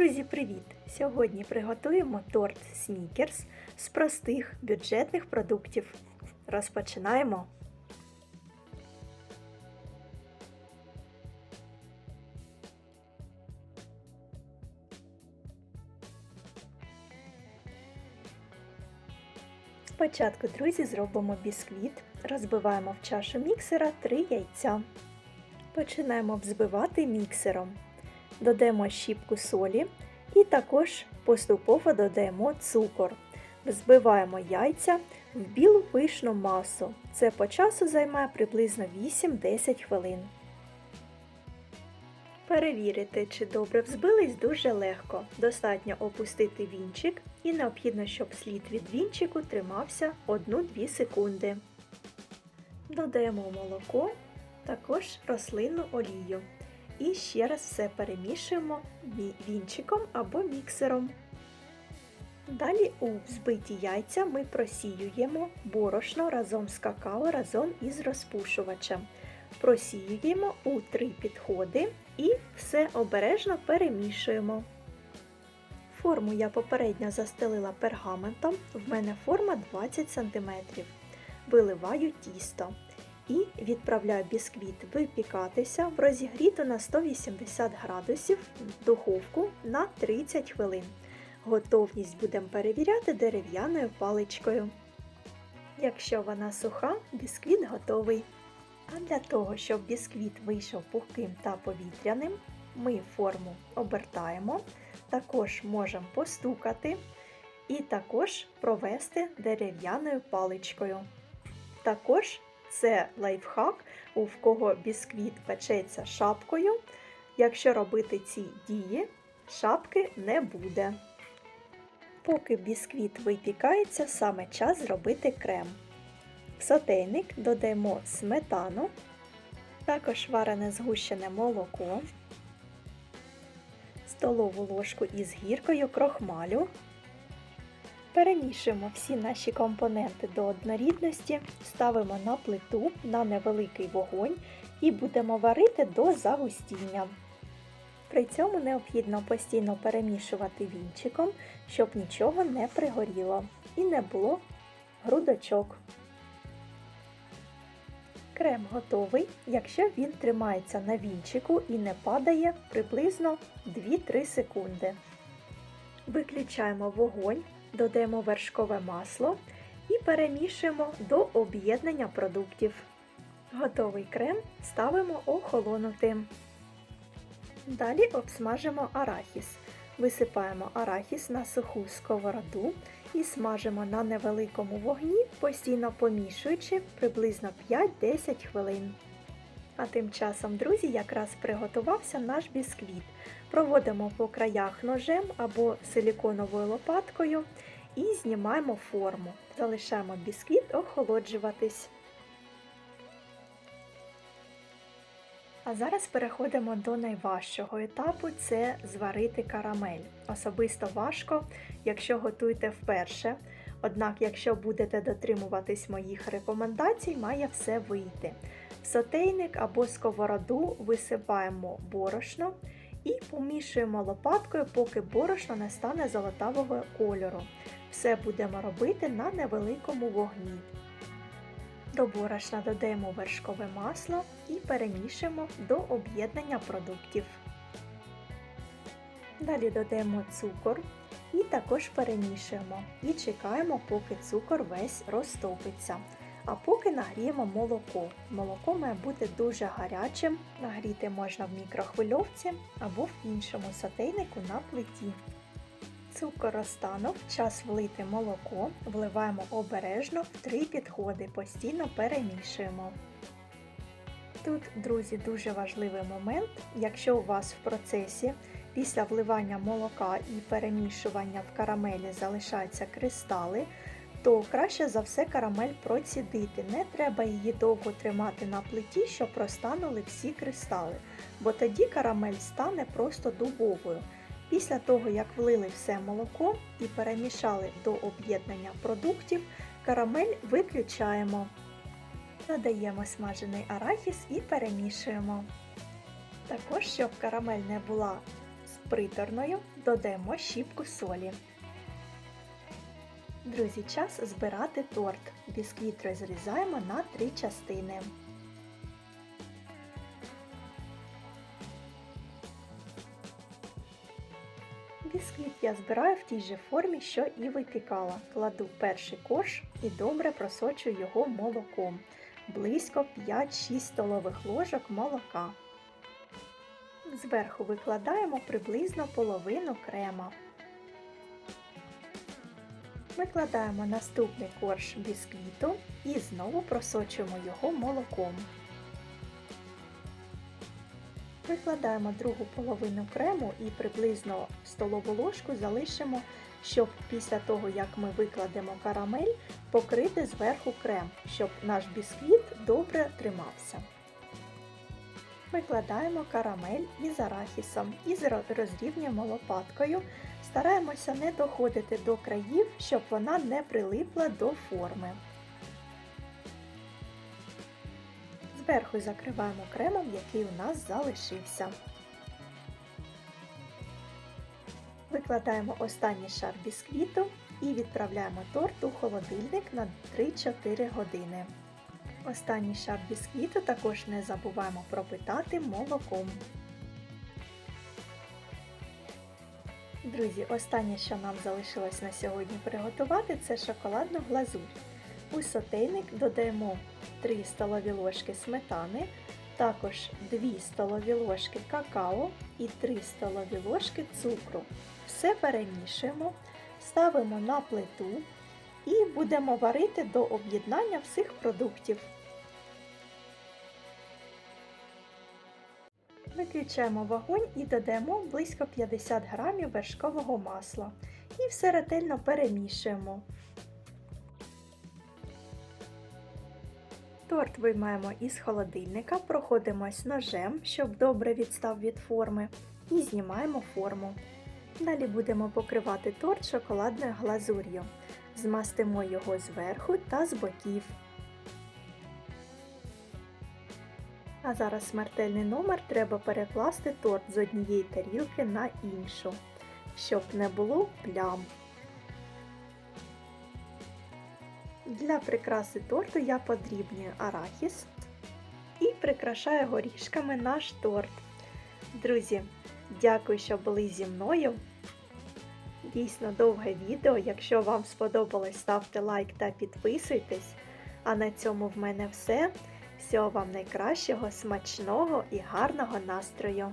Друзі, привіт! Сьогодні приготуємо торт Снікерс з простих бюджетних продуктів. Розпочинаємо! Спочатку, друзі, зробимо бісквіт. Розбиваємо в чашу міксера 3 яйця. Починаємо взбивати міксером. Додаємо щіпку солі і також поступово додаємо цукор. Взбиваємо яйця в білу пишну масу. Це по часу займає приблизно 8-10 хвилин. Перевірити, чи добре взбились, дуже легко. Достатньо опустити вінчик і необхідно, щоб слід від вінчику тримався 1-2 секунди. Додаємо молоко, також рослинну олію. І ще раз все перемішуємо вінчиком або міксером. Далі у взбиті яйця ми просіюємо борошно разом з какао разом із розпушувачем. Просіюємо у три підходи і все обережно перемішуємо. Форму я попередньо застелила пергаментом, в мене форма 20 см. Виливаю тісто і відправляю бісквіт випікатися в розігріту на 180 градусів духовку на 30 хвилин. Готовність будемо перевіряти дерев'яною паличкою. Якщо вона суха, бісквіт готовий. А для того, щоб бісквіт вийшов пухким та повітряним, ми форму обертаємо, також можемо постукати і також провести дерев'яною паличкою. Також це лайфхак, у кого бісквіт печеться шапкою. Якщо робити ці дії, шапки не буде. Поки бісквіт випікається, саме час зробити крем. В сотейник додаємо сметану, також варене згущене молоко, столову ложку із гіркою крохмалю. Перемішуємо всі наші компоненти до однорідності, ставимо на плиту на невеликий вогонь і будемо варити до загустіння. При цьому необхідно постійно перемішувати вінчиком, щоб нічого не пригоріло і не було грудочок. Крем готовий, якщо він тримається на вінчику і не падає приблизно 2-3 секунди. Виключаємо вогонь додаємо вершкове масло і перемішуємо до об'єднання продуктів. Готовий крем ставимо охолонути. Далі обсмажимо арахіс. Висипаємо арахіс на суху сковороду і смажимо на невеликому вогні, постійно помішуючи приблизно 5-10 хвилин. А тим часом, друзі, якраз приготувався наш бісквіт. Проводимо по краях ножем або силіконовою лопаткою і знімаємо форму. Залишаємо бісквіт охолоджуватись. А зараз переходимо до найважчого етапу це зварити карамель. Особисто важко, якщо готуєте вперше. Однак, якщо будете дотримуватись моїх рекомендацій, має все вийти. В сотейник або сковороду висипаємо борошно і помішуємо лопаткою, поки борошно не стане золотавого кольору. Все будемо робити на невеликому вогні. До борошна додаємо вершкове масло і перемішуємо до об'єднання продуктів. Далі додаємо цукор і також перемішуємо і чекаємо, поки цукор весь розтопиться. А поки нагріємо молоко. Молоко має бути дуже гарячим, нагріти можна в мікрохвильовці або в іншому сотейнику на плиті. Цукор розтанув, час влити молоко, вливаємо обережно в три підходи, постійно перемішуємо. Тут, друзі, дуже важливий момент, якщо у вас в процесі після вливання молока і перемішування в карамелі залишаються кристали, то краще за все карамель процідити. Не треба її довго тримати на плиті, щоб розтанули всі кристали, бо тоді карамель стане просто дубовою. Після того, як влили все молоко і перемішали до об'єднання продуктів, карамель виключаємо. Додаємо смажений арахіс і перемішуємо. Також, щоб карамель не була приторною, додаємо щіпку солі. Друзі, час збирати торт. Бісквіт розрізаємо на три частини. Бісквіт я збираю в тій же формі, що і випікала. Кладу перший корж і добре просочую його молоком. Близько 5-6 столових ложок молока. Зверху викладаємо приблизно половину крема. Викладаємо наступний корж бісквіту і знову просочуємо його молоком. Викладаємо другу половину крему і приблизно столову ложку залишимо, щоб після того, як ми викладемо карамель, покрити зверху крем, щоб наш бісквіт добре тримався. Викладаємо карамель із арахісом і розрівнюємо лопаткою. Стараємося не доходити до країв, щоб вона не прилипла до форми. Зверху закриваємо кремом, який у нас залишився. Викладаємо останній шар бісквіту і відправляємо торт у холодильник на 3-4 години. Останній шар бісквіту також не забуваємо пропитати молоком. Друзі, останнє, що нам залишилось на сьогодні приготувати, це шоколадну глазурь. У сотейник додаємо 3 столові ложки сметани, також 2 столові ложки какао і 3 столові ложки цукру. Все перемішуємо, ставимо на плиту і будемо варити до об'єднання всіх продуктів. Виключаємо вогонь і додаємо близько 50 г вершкового масла. І все ретельно перемішуємо. Торт виймаємо із холодильника, проходимось ножем, щоб добре відстав від форми, і знімаємо форму. Далі будемо покривати торт шоколадною глазур'ю. Змастимо його зверху та з боків. А зараз смертельний номер треба перекласти торт з однієї тарілки на іншу, щоб не було плям. Для прикраси торту я подрібнюю арахіс і прикрашаю горішками наш торт. Друзі, дякую, що були зі мною. Дійсно довге відео. Якщо вам сподобалось, ставте лайк та підписуйтесь. А на цьому в мене все. Всього вам найкращого, смачного і гарного настрою!